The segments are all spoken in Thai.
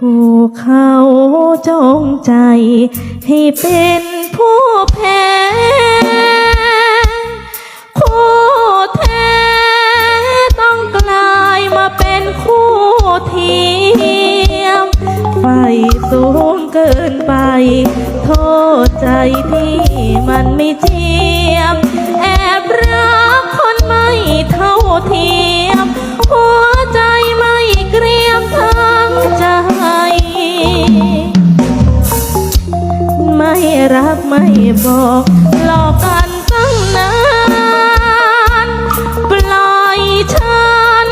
ผู้เขาจงใจ ให้เป็นผู้แพ้คู่แท้ต้องกลายมาเป็นคู่เทียมไฟสูงเกินไป โทษใจที่มันไม่เทียม แอบรักคนไม่เท่าเทียม ไม่บอกหลอกกันตั้งนานปล่อยฉัน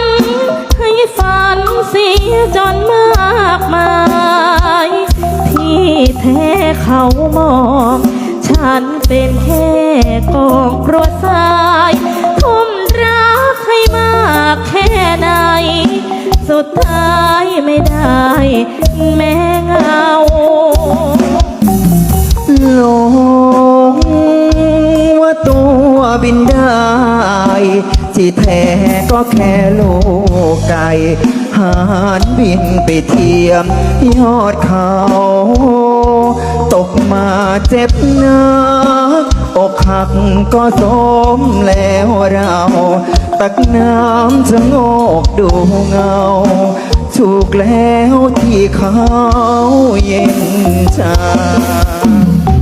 ให้ฝันเสียจนมากมาย ที่แท้เขามอง ฉันเป็นแค่กองกรวดทรายทุ่มรักให้มากแค่ไหน สุดท้ายไม่ได้ แม้ ที่แท้ก็แค่ลูกไก่หานบินไปเทียมยอดเขา ตกมาเจ็บนักอกหักก็สมแล้วเรา ตักน้ำจะงอกดูเงาถูกแล้วที่เขาเย็นชาเจ็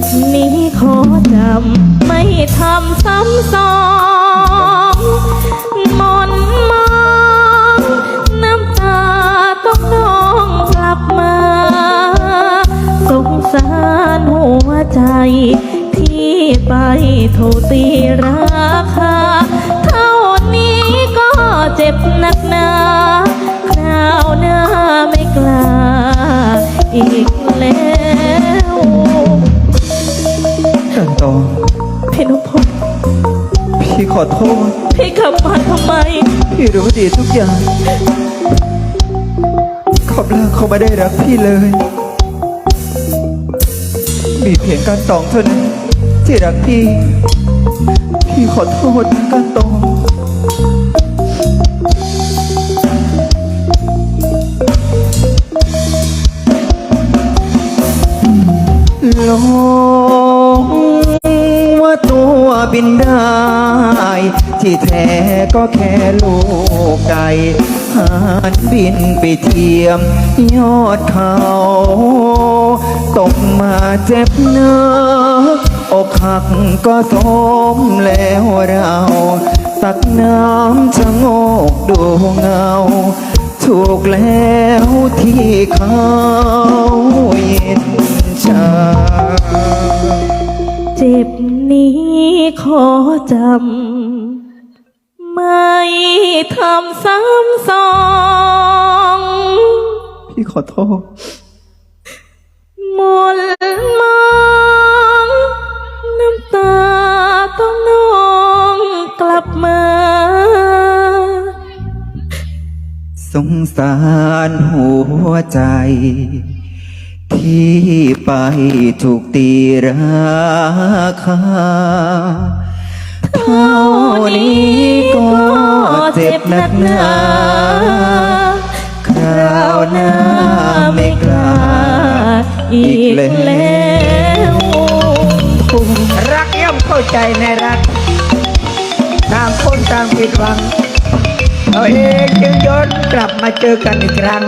บนี้ขอจำไม่ทำซ้ำสองมนมองน้ำตาต้องน้องกลับมา สงสารหัวใจ ที่ไปถูกตีราคา อโทษ พี่กลับมาทำไม พี่รู้ดีทุกอย่าง ขอบลาเขาไม่ได้รักพี่เลย มีเพียงการตองเท่านั้นที่รักพี่ พี่ขอโทษนะการตองหลง ว่าตัวบินได้ ที่แท้ก็แค่ลูกไก่หานบินไปเทียม ยอดเขาตกมาเจ็บเนื้ออกหักก็สมแล้วเราตักน้ำจะโงกดูเงา ถูกแล้วที่เขาเย็นชา จ็บนี้ขอจำ ไม่ทำซ้ำสอง พี่ขอโทษมนมองน้ำตาต้องนองกลับมา สงสารหัวใจ ที่ไปถูกตีราคาเท่านี้ก็เจ็บหนักหนา คราวหน้าไม่กล้าอีกแล้วรักย่อมเข้าใจในรักต่างคนต่างผิดหวังเราเองจึงย้อนกลับมาเจอกันอีกครั้ง